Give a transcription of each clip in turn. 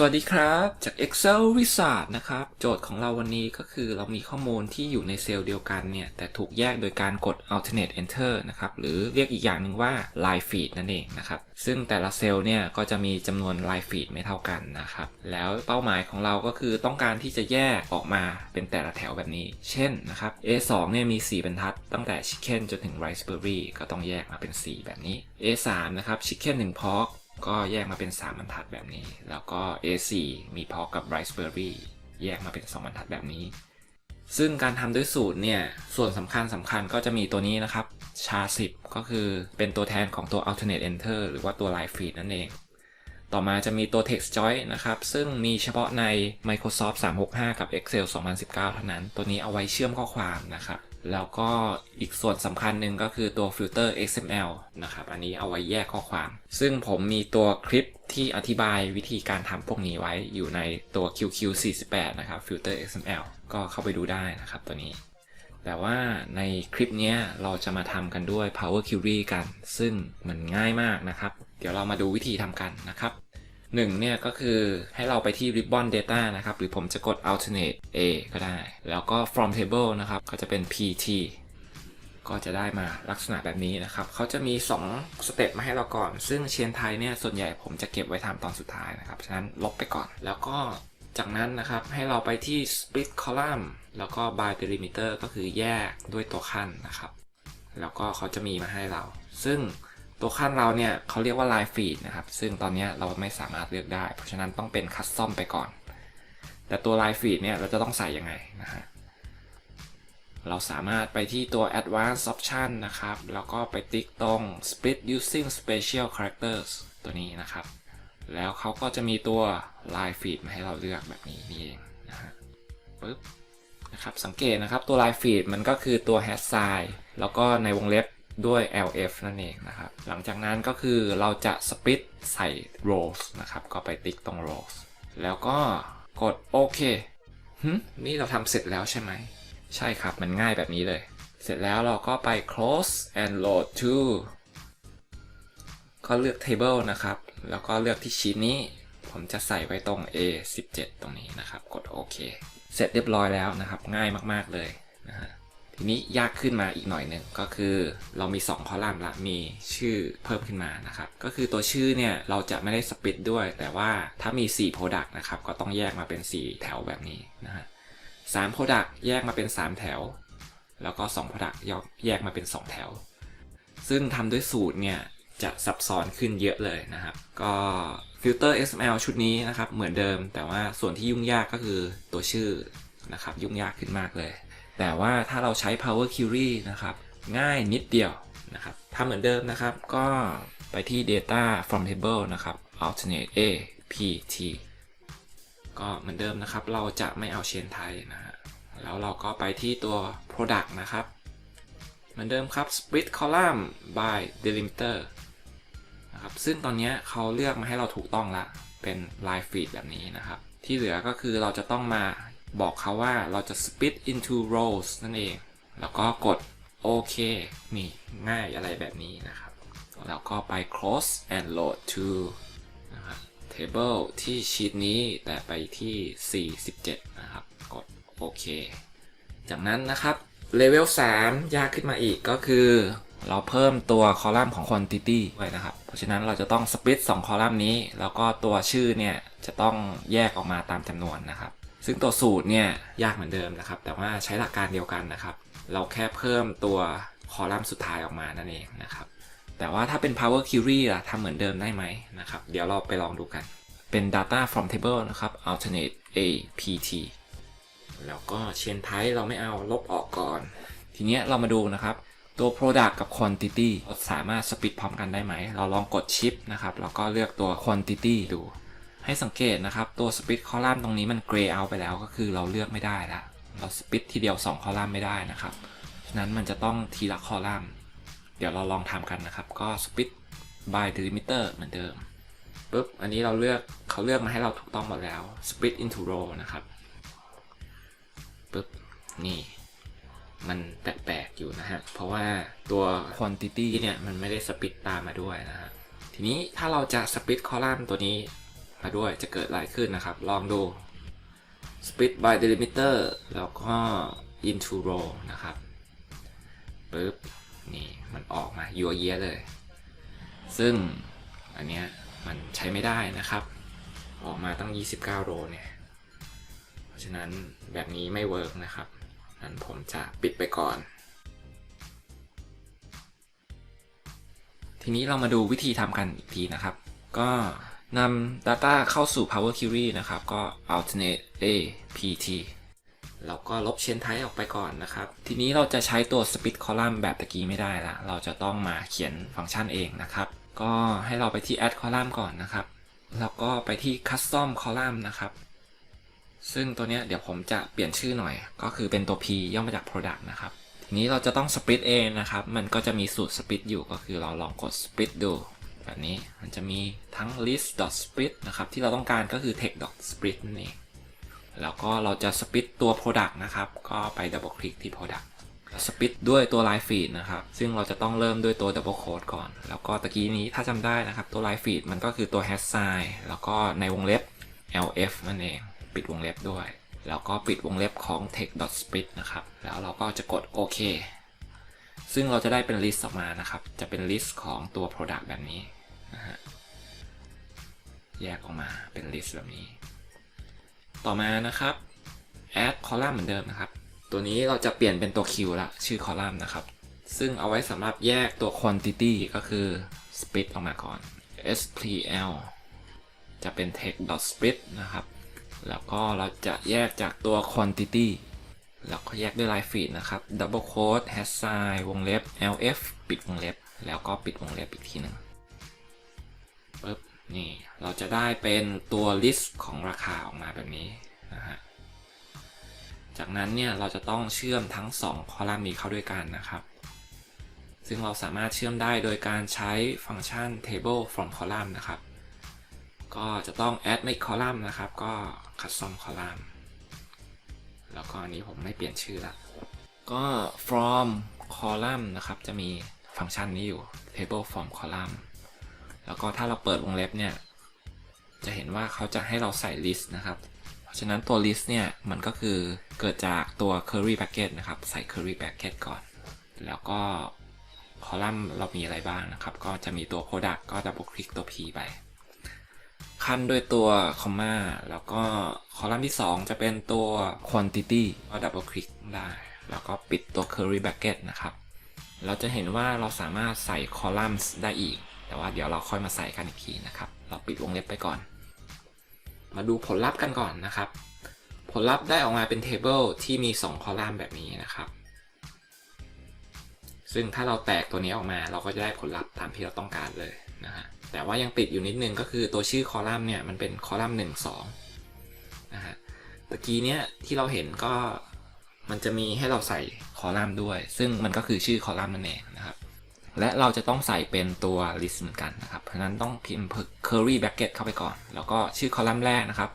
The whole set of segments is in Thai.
สวัสดีครับจาก Excel Wizard นะครับ โจทย์ของเราวันนี้ก็คือเรามีข้อมูลที่อยู่ในเซลล์เดียวกันเนี่ย แต่ถูกแยกโดยการกด alternate enter นะครับ หรือเรียกอีกอย่างหนึ่งว่า line feed นั่นเองนะครับ ซึ่งแต่ละเซลล์เนี่ยก็จะมีจำนวน line feed ไม่เท่ากันนะครับ แล้วเป้าหมายของเราก็คือต้องการที่จะแยกออกมาเป็นแต่ละแถวแบบนี้ เช่นนะครับ A2 เนี่ยมี 4 บรรทัด ตั้งแต่ chicken จนถึง raspberry ก็ต้องแยกมาเป็น 4 แบบนี้ A3 นะครับ chicken 1 pork ก็แยกมาเป็น 3 บรรทัดแบบนี้ แล้วก็ A4 มีพอกับ Raspberry แยกมาเป็น 2 บรรทัดแบบนี้ ซึ่งการทำด้วยสูตรเนี่ย ส่วนสำคัญสำคัญก็จะมีตัวนี้นะครับ SHA-10 ก็คือเป็นตัวแทนของตัว alternate enter หรือว่าตัว line feed นั่นเอง ต่อมาจะมีตัว text join นะครับ ซึ่งมีเฉพาะใน Microsoft 365 กับ Excel 2019 เท่านั้น ตัวนี้เอาไว้เชื่อมข้อความนะครับ แล้วก็อีกส่วนสำคัญหนึ่งก็คือตัว filter XML นะครับ อันนี้เอาไว้แยกข้อความ ซึ่งผมมีตัวคลิปที่อธิบายวิธีการทำพวกนี้ไว้อยู่ในตัว QQ48 นะครับ filter XML ก็เข้าไปดูได้นะครับตัวนี้ แต่ว่าในคลิปนี้เราจะมาทำกันด้วย Power Query กัน ซึ่งมันง่ายมากนะครับ เดี๋ยวเรามาดูวิธีทำกันนะครับ หนึ่งเนี่ยก็คือให้เราไปที่ Ribbon Data นะครับ หรือผมจะกด Alternate A ก็ได้ แล้วก็ From Table นะครับ ก็จะเป็น PT ก็จะได้มาลักษณะแบบนี้นะครับ เขาจะมี2สเต็ปมาให้เราก่อน ซึ่งเชียนไทยเนี่ย ส่วนใหญ่ผมจะเก็บไว้ทำตอนสุดท้ายนะครับ ฉะนั้นลบไปก่อน แล้วก็จากนั้นนะครับ ให้เราไปที่ Split Column แล้วก็ By Delimiter ก็คือแยกด้วยตัวขั้นนะครับ แล้วก็เขาจะมีมาให้เรา ซึ่ง ตัวขั้นเราเนี่ยเขาเรียกว่า Line Feed นะครับ ซึ่งตอนนี้เราไม่สามารถเลือกได้ เพราะฉะนั้นต้องเป็น Custom ไปก่อน แต่ตัว Line Feed เนี่ยเราจะต้องใส่ยังไงนะฮะ เราสามารถไปที่ตัว Advanced Option นะครับ แล้วก็ไปติ๊กตรง Split using Special Characters ตัวนี้นะครับ แล้วเขาก็จะมีตัว Line Feed มาให้เราเลือกแบบนี้นี่เองนะฮะปึ๊บนะครับ สังเกตนะครับตัว Line Feed มันก็คือตัว Hash sign แล้วก็ในวงเล็บ ด้วย lf นั่นเองนะครับ หลังจากนั้นก็คือเราจะ split ใส่ rows นะครับ ก็ไปติ๊กตรง rows แล้วก็กดโอเคนี่เราทำเสร็จแล้วใช่ไหม ใช่ครับ มันง่ายแบบนี้เลย เสร็จแล้วเราก็ไป close and load to ก็เลือก table นะครับ แล้วก็เลือกที่ชีตนี้ ผมจะใส่ไว้ตรง A17 ตรงนี้นะครับ กดโอเค เสร็จเรียบร้อยแล้วนะครับ ง่ายมาก ๆ เลยนะฮะ ทีนี้ยากขึ้นมาอีกหน่อยหนึ่งก็คือเรามี 2 คอลัมน์ละมีชื่อเพิ่มขึ้นมานะครับก็คือตัวชื่อเนี่ยเราจะไม่ได้สปิดด้วย แต่ว่าถ้ามี 4 Product นะครับก็ต้องแยกมาเป็น 4 แถวแบบนี้นะฮะสาม Product แยกมาเป็น 3 แถว แล้วก็ 2 Product แยกมาเป็น 2 แถว ซึ่งทำด้วยสูตรเนี่ยจะซับซ้อนขึ้นเยอะเลยนะครับ ก็ฟิลเตอร์ XML ชุดนี้นะครับเหมือนเดิม แต่ว่าส่วนที่ยุ่งยากก็คือตัวชื่อนะครับยุ่งยากขึ้นมากเลย แต่ว่าถ้าเราใช้ Power Query นะครับ ง่ายนิดเดียวนะครับทำเหมือนเดิมนะครับ ก็ไปที่ Data from Table นะครับ Alternate A P T ก็เหมือนเดิมนะครับ เราจะไม่เอาเชนไทยนะฮะ แล้วเราก็ไปที่ตัว Product นะครับ เหมือนเดิมครับ Split Column by Delimiter นะครับ ซึ่งตอนนี้เขาเลือกมาให้เราถูกต้องละ เป็น Line Feed แบบนี้นะครับ ที่เหลือก็คือเราจะต้องมา บอกเขาว่าเราจะ split into rows นั่นเอง แล้วก็กดโอเค นี่ง่ายอะไรแบบนี้นะครับ แล้วก็ไป close and load to นะครับ table ที่ชีตนี้แต่ไปที่ 47 นะครับ กดโอเค จากนั้นนะครับ level 3ยากขึ้นมาอีกก็คือ เราเพิ่มตัวคอลัมน์ของ quantity ไว้นะครับ เพราะฉะนั้นเราจะต้อง split 2 คอลัมน์นี้ แล้วก็ตัวชื่อเนี่ย จะต้องแยกออกมาตามจำนวนนะครับ ซึ่งตัวสูตรเนี่ยยากเหมือนเดิมนะครับ แต่ว่าใช้หลักการเดียวกันนะครับ เราแค่เพิ่มตัวคอลัมน์สุดท้ายออกมานั่นเองนะครับ แต่ว่าถ้าเป็น Power Query ล่ะทำเหมือนเดิมได้ไหมนะครับ เดี๋ยวเราไปลองดูกัน เป็น Data from Table นะครับ Alternate A P T แล้วก็ Chain Type เราไม่เอาลบออกก่อน ทีเนี้ยเรามาดูนะครับ ตัว Product กับ Quantity สามารถสปิดพร้อมกันได้ไหม เราลองกด Shift นะครับ แล้วก็เลือกตัว Quantity ดู ให้สังเกตนะครับ ตัว Split Column ตรงนี้มัน Gray out ไปแล้วก็คือเราเลือกไม่ได้ละเรา Split ทีเดียว 2 คอลัมน์ไม่ได้นะครับฉะนั้นมันจะต้องทีละคอลัมน์ เดี๋ยวเราลองทำกันนะครับ ก็ Split by Delimiter เหมือนเดิมปุ๊บอันนี้เราเลือกเขาเลือกมาให้เราถูกต้องหมดแล้ว Split into row นะครับปุ๊บนี่มันแปลกๆอยู่นะฮะ เพราะว่าตัว quantity เนี่ย มันไม่ได้สปิดตามมาด้วยนะฮะ ทีนี้ถ้าเราจะสปิดคอลัมน์ตัวนี้ มาด้วยจะเกิดอะไรขึ้นนะครับ ลองดู split by delimiter แล้วก็ into row นะครับปึ๊บนี่มันออกมายัวเยียเลย ซึ่งอันเนี้ยมันใช้ไม่ได้นะครับ ออกมาตั้ง 29 โรเนี่ย เพราะฉะนั้นแบบนี้ไม่เวิร์กนะครับนั้นผมจะปิดไปก่อน ทีนี้เรามาดูวิธีทำกันอีกทีนะครับ ก็ นำ Data เข้าสู่ Power Query นะครับ ก็ alternate A PT เราก็ลบ chain type ออกไปก่อนนะครับ ทีนี้เราจะใช้ตัว split column แบบตะกี้ไม่ได้ละ เราจะต้องมาเขียนฟังก์ชันเองนะครับ ก็ให้เราไปที่ add column ก่อนนะครับ แล้วก็ไปที่ custom column นะครับ ซึ่งตัวเนี้ยเดี๋ยวผมจะเปลี่ยนชื่อหน่อย ก็คือเป็นตัว P ย่อมาจาก product นะครับ ทีนี้เราจะต้อง split เองนะครับ มันก็จะมีสูตร split อยู่ ก็คือเราลองกด split ดู แบบนี้มันจะมีทั้ง list split นะครับ ที่เราต้องการก็คือ text split นั่นเองแล้วก็เราจะ split ตัว product นะครับ ก็ไป double click ที่ product split ด้วยตัว line feed นะครับ ซึ่งเราจะต้องเริ่มด้วยตัว double quote ก่อน แล้วก็ตะกี้นี้ถ้าจำได้นะครับ ตัว line feed มันก็คือตัว hash sign แล้วก็ในวงเล็บ lf นั่นเอง ปิดวงเล็บด้วย แล้วก็ปิดวงเล็บของ text split นะครับ แล้วเราก็จะกดโอเคซึ่งเราจะได้เป็น list ออกมานะครับ จะเป็น list ของตัว product แบบนี้ นะฮะแยกออกมาเป็น list แบบนี้ ต่อมานะครับ add column เหมือนเดิมนะครับ ตัวนี้เราจะเปลี่ยนเป็นตัว q ละชื่อ column นะครับ ซึ่งเอาไว้สำหรับแยกตัว quantity ก็คือ split ออกมาก่อน spl จะเป็น text split นะครับ แล้วก็เราจะแยกจากตัว quantity แล้วก็แยกด้วย line feed นะครับ double quote hash sign วงเล็บ lf ปิดวงเล็บ แล้วก็ปิดวงเล็บอีกทีหนึ่ง นี่เราจะได้เป็นตัว list ของราคาออกมาแบบนี้นะฮะ จากนั้นเนี่ยเราจะต้องเชื่อมทั้ง 2 คอลัมน์นี้เข้าด้วยกันนะครับ ซึ่งเราสามารถเชื่อมได้โดยการใช้ฟังก์ชัน table from column นะครับ ก็จะต้อง add make column นะครับ ก็ custom column แล้วก็อันนี้ผมไม่เปลี่ยนชื่อละ ก็ from column นะครับ จะมีฟังก์ชันนี้อยู่ table from column แล้วก็ถ้าเราเปิดวงเล็บเนี่ย จะเห็นว่าเขาจะให้เราใส่ list นะครับ เพราะฉะนั้นตัว list เนี่ย มันก็คือเกิดจากตัว curly bracket นะครับ ใส่ curly bracket ก่อน แล้วก็คอลัมน์เรามีอะไรบ้างนะครับ ก็จะมีตัว product ก็ double click ตัว p ไปขั้นด้วยตัว comma แล้วก็คอลัมน์ที่ 2 จะเป็นตัว quantity ก็ double click ได้ แล้วก็ปิดตัว curly bracket นะครับ เราจะเห็นว่าเราสามารถใส่คอลัมน์ได้อีก แต่ว่าเดี๋ยวเราค่อยมาใส่กันอีกทีนะครับ เราปิดวงเล็บไปก่อน มาดูผลลัพธ์กันก่อนนะครับ ผลลัพธ์ได้ออกมาเป็นเทเบิลที่มี 2 คอลัมน์แบบนี้นะครับ ซึ่งถ้าเราแตกตัวนี้ออกมาเราก็จะได้ผลลัพธ์ตามที่เราต้องการเลยนะฮะ แต่ว่ายังติดอยู่นิดนึงก็คือตัวชื่อคอลัมน์เนี่ยมันเป็นคอลัมน์หนึ่งสองนะฮะตะกี้เนี้ยที่เราเห็นก็มันจะมีให้เราใส่คอลัมน์ด้วย ซึ่งมันก็คือชื่อคอลัมน์นั่นเองน และเราจะต้องใส่เป็นตัว list เหมือนกันนะครับ เพราะนั้นต้องพิมพ์ curly bracket เข้าไปก่อน แล้วก็ชื่อคอลัมน์แรกนะครับ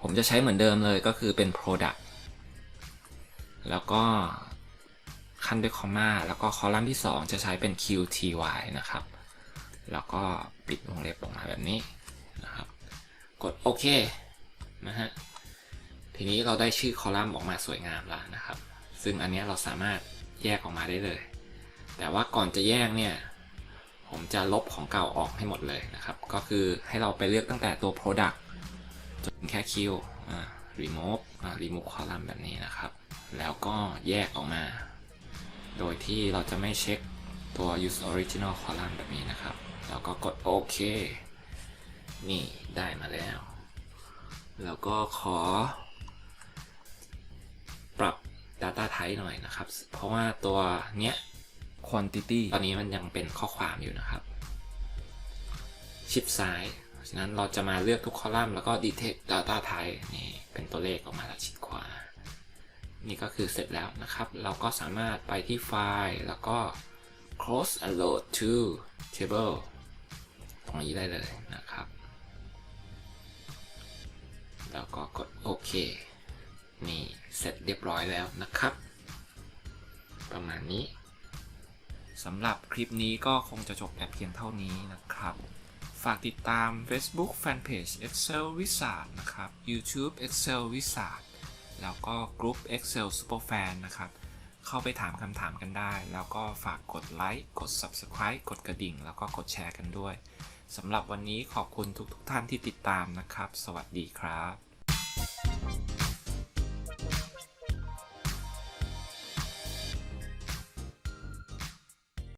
ผมจะใช้เหมือนเดิมเลยก็คือเป็น product แล้วก็ขั้นด้วยคอมมาแล้วก็คอลัมน์ที่ 2 จะใช้เป็น qty นะครับ แล้วก็ปิดวงเล็บออกมาแบบนี้นะครับ กดโอเคนะฮะ ทีนี้เราได้ชื่อคอลัมน์ออกมาสวยงามแล้วนะครับ ซึ่งอันนี้เราสามารถแยกออกมาได้เลย แต่ว่าก่อนจะแยกเนี่ย ผมจะลบของเก่าออกให้หมดเลยนะครับ ก็คือให้เราไปเลือกตั้งแต่ตัว product จนแค่ Q อ่า remove อ่า remove column แบบนี้นะครับ แล้วก็แยกออกมา โดยที่เราจะไม่เช็คตัว use original column แบบนี้นะครับ แล้วก็กดโอเค นี่ได้มาแล้ว แล้วก็ขอ ปรับ Data Type หน่อยนะครับ เพราะว่าตัวเนี้ย quantity ตอนนี้มันยังเป็นข้อความอยู่นะครับ ชิปซ้ายฉะนั้นเราจะมาเลือกทุกคอลัมน์แล้วก็ detect data type นี่เป็นตัวเลขออกมาแล้วชิดขวา นี่ก็คือเสร็จแล้วนะครับ เราก็สามารถไปที่ไฟล์แล้วก็ close and load to table ตรงนี้ได้เลยนะครับ แล้วก็กดโอเค นี่เสร็จเรียบร้อยแล้วนะครับ ประมาณนี้ สำหรับคลิปนี้ก็คงจะจบแต่เพียงเท่านี้นะครับ ฝากติดตาม Facebook Fanpage Excel Wizard นะครับ YouTube Excel Wizard แล้วก็กลุ่ม Excel Superfan นะครับ เข้าไปถามคำถามกันได้ แล้วก็ฝากกดไลค์ กด Subscribe กดกระดิ่ง แล้วก็กดแชร์กันด้วยสำหรับวันนี้ขอบคุณทุกๆทท่านที่ติดตามนะครับ สวัสดีครับ